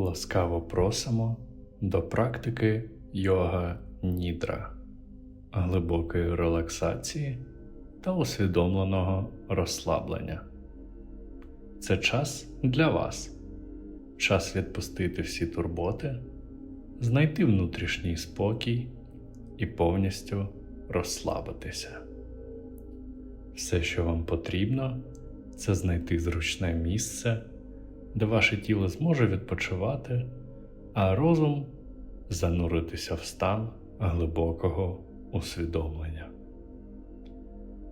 Ласкаво просимо до практики йога нідра, глибокої релаксації та усвідомленого розслаблення. Це час для вас, час відпустити всі турботи, знайти внутрішній спокій і повністю розслабитися. Все, що вам потрібно, це знайти зручне місце, де ваше тіло зможе відпочивати, а розум зануритися в стан глибокого усвідомлення.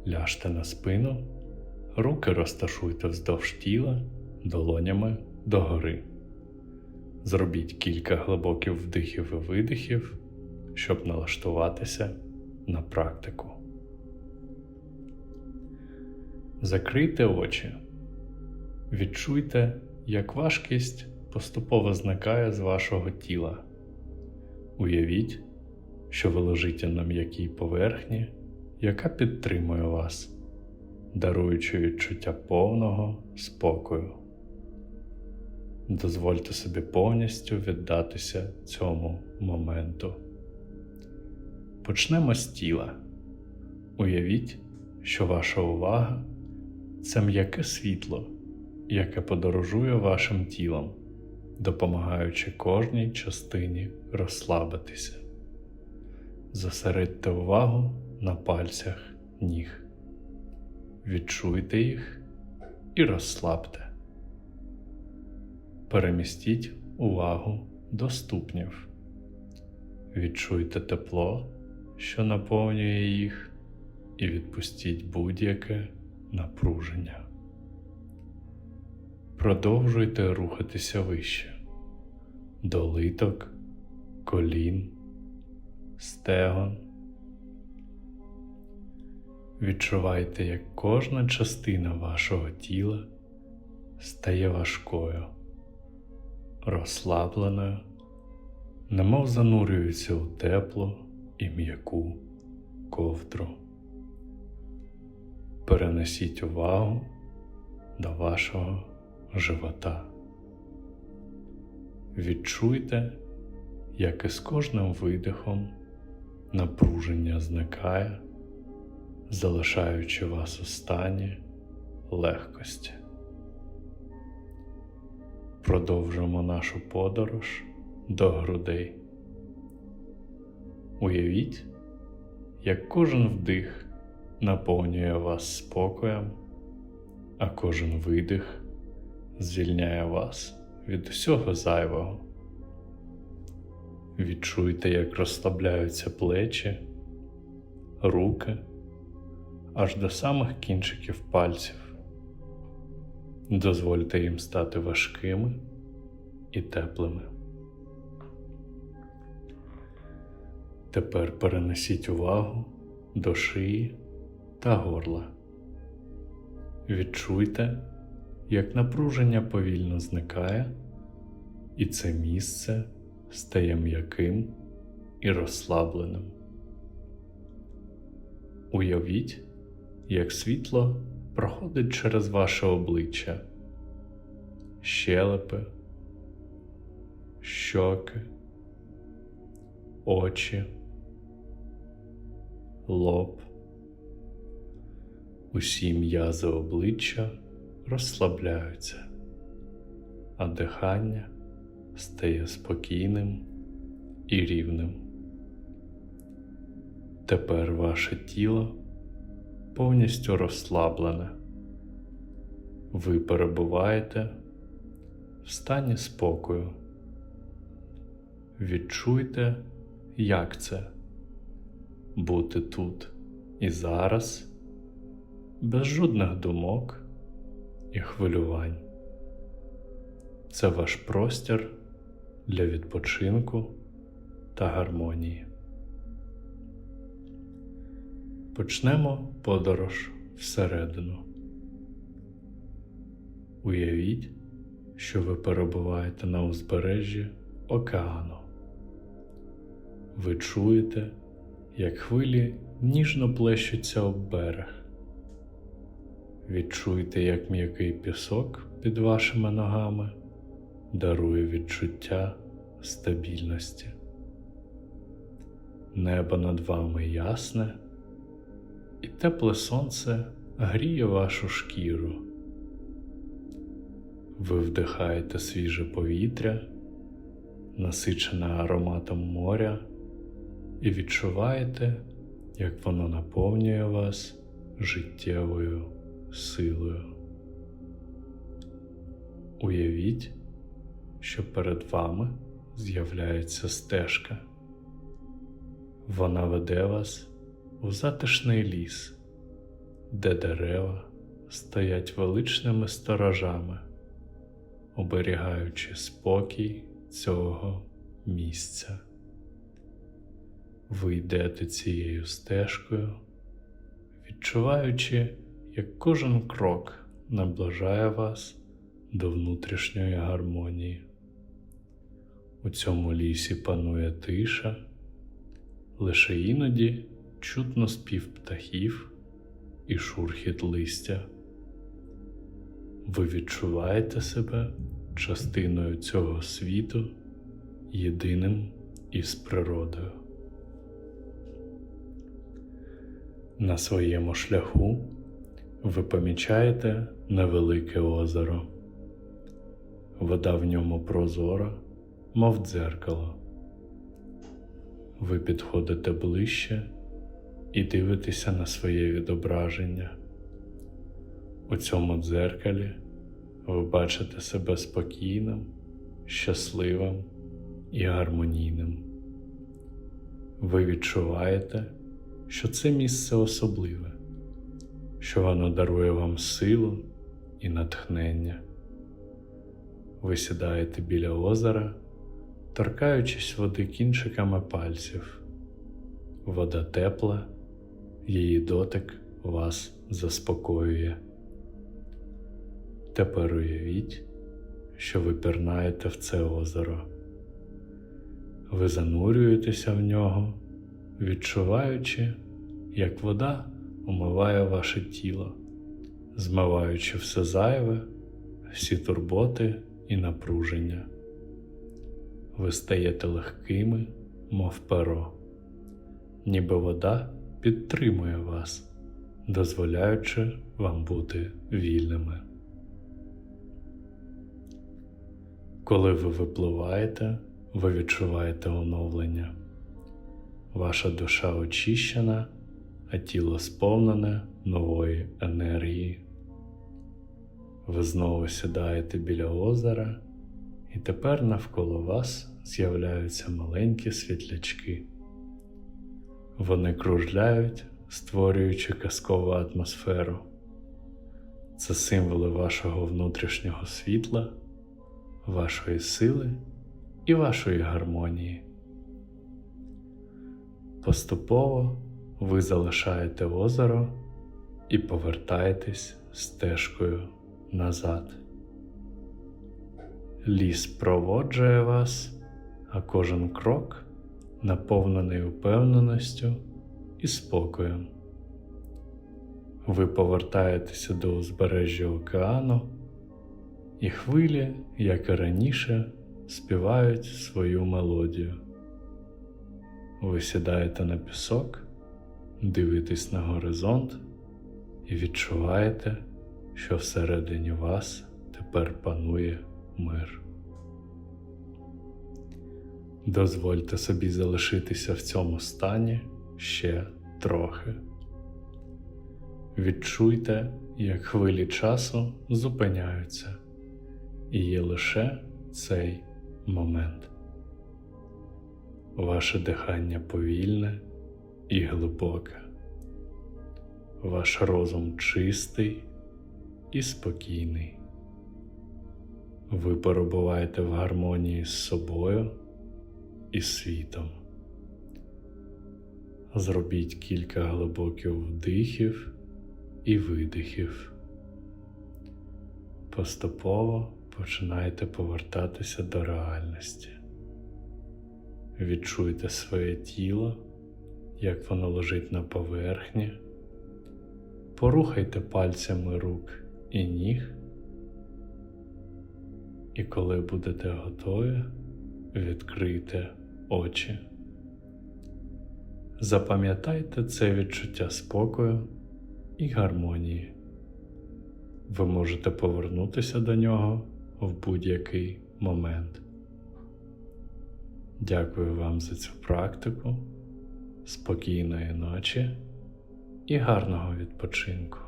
Ляжте на спину, руки розташуйте вздовж тіла долонями догори. Зробіть кілька глибоких вдихів і видихів, щоб налаштуватися на практику. Закрийте очі. Відчуйте, як важкість поступово зникає з вашого тіла. Уявіть, що ви лежите на м'якій поверхні, яка підтримує вас, даруючи відчуття повного спокою. Дозвольте собі повністю віддатися цьому моменту. Почнемо з тіла. Уявіть, що ваша увага це м'яке світло, яке подорожує вашим тілом, допомагаючи кожній частині розслабитися. Зосередьте увагу на пальцях ніг. Відчуйте їх і розслабте. Перемістіть увагу до ступнів. Відчуйте тепло, що наповнює їх, і відпустіть будь-яке напруження. Продовжуйте рухатися вище до литок, колін, стегон. Відчувайте, як кожна частина вашого тіла стає важкою, розслабленою, немов занурюється у теплу і м'яку ковдру. Перенесіть увагу до вашого живота. Відчуйте, як із кожним видихом напруження зникає, залишаючи вас у стані легкості. Продовжимо нашу подорож до грудей. Уявіть, як кожен вдих наповнює вас спокоєм, а кожен видих звільняє вас від усього зайвого. Відчуйте, як розслабляються плечі, руки аж до самих кінчиків пальців. Дозвольте їм стати важкими і теплими. Тепер перенесіть увагу до шиї та горла. Відчуйте, як напруження повільно зникає, і це місце стає м'яким і розслабленим. Уявіть, як світло проходить через ваше обличчя, щелепи, щоки, очі, лоб. Усі м'язи обличчя розслабляються, а дихання стає спокійним і рівним. Тепер ваше тіло повністю розслаблене. Ви перебуваєте в стані спокою. Відчуйте, як це бути тут і зараз без жодних думок і хвилювань. Це ваш простір для відпочинку та гармонії. Почнемо подорож всередину. Уявіть, що ви перебуваєте на узбережжі океану. Ви чуєте, як хвилі ніжно плещуться об берег. Відчуйте, як м'який пісок під вашими ногами дарує відчуття стабільності. Небо над вами ясне, і тепле сонце гріє вашу шкіру. Ви вдихаєте свіже повітря, насичене ароматом моря, і відчуваєте, як воно наповнює вас життєвою силою. Уявіть, що перед вами з'являється стежка. Вона веде вас у затишний ліс, де дерева стоять величними сторожами, оберігаючи спокій цього місця. Ви йдете цією стежкою, відчуваючи, як кожен крок наближає вас до внутрішньої гармонії. У цьому лісі панує тиша, лише іноді чутно спів птахів і шурхіт листя. Ви відчуваєте себе частиною цього світу, єдиним із природою. На своєму шляху ви помічаєте невелике озеро. Вода в ньому прозора, мов дзеркало. Ви підходите ближче і дивитеся на своє відображення. У цьому дзеркалі ви бачите себе спокійним, щасливим і гармонійним. Ви відчуваєте, що це місце особливе, що воно дарує вам силу і натхнення. Ви сідаєте біля озера, торкаючись води кінчиками пальців. Вода тепла, її дотик вас заспокоює. Тепер уявіть, що ви пірнаєте в це озеро. Ви занурюєтеся в нього, відчуваючи, як вода омиває ваше тіло, змиваючи все зайве, всі турботи і напруження. Ви стаєте легкими, мов перо, ніби вода підтримує вас, дозволяючи вам бути вільними. Коли ви випливаєте, ви відчуваєте оновлення. Ваша душа очищена, а тіло сповнене нової енергії. Ви знову сідаєте біля озера, і тепер навколо вас з'являються маленькі світлячки. Вони кружляють, створюючи казкову атмосферу. Це символи вашого внутрішнього світла, вашої сили і вашої гармонії. Поступово ви залишаєте озеро і повертаєтесь стежкою назад. Ліс проводжує вас, а кожен крок наповнений упевненістю і спокоєм. Ви повертаєтеся до узбережжя океану, і хвилі, як і раніше, співають свою мелодію. Ви сідаєте на пісок, дивитесь на горизонт і відчуваєте, що всередині вас тепер панує мир. Дозвольте собі залишитися в цьому стані ще трохи. Відчуйте, як хвилі часу зупиняються, і є лише цей момент. Ваше дихання повільне і глибоке, ваш розум чистий і спокійний. Ви перебуваєте в гармонії з собою і світом. Зробіть кілька глибоких вдихів і видихів. Поступово починайте повертатися до реальності. Відчуйте своє тіло, як воно лежить на поверхні. Порухайте пальцями рук і ніг І коли будете готові, відкрийте очі. Запам'ятайте це відчуття спокою і гармонії. Ви можете повернутися до нього в будь-який момент. Дякую вам за цю практику, спокійної ночі і гарного відпочинку.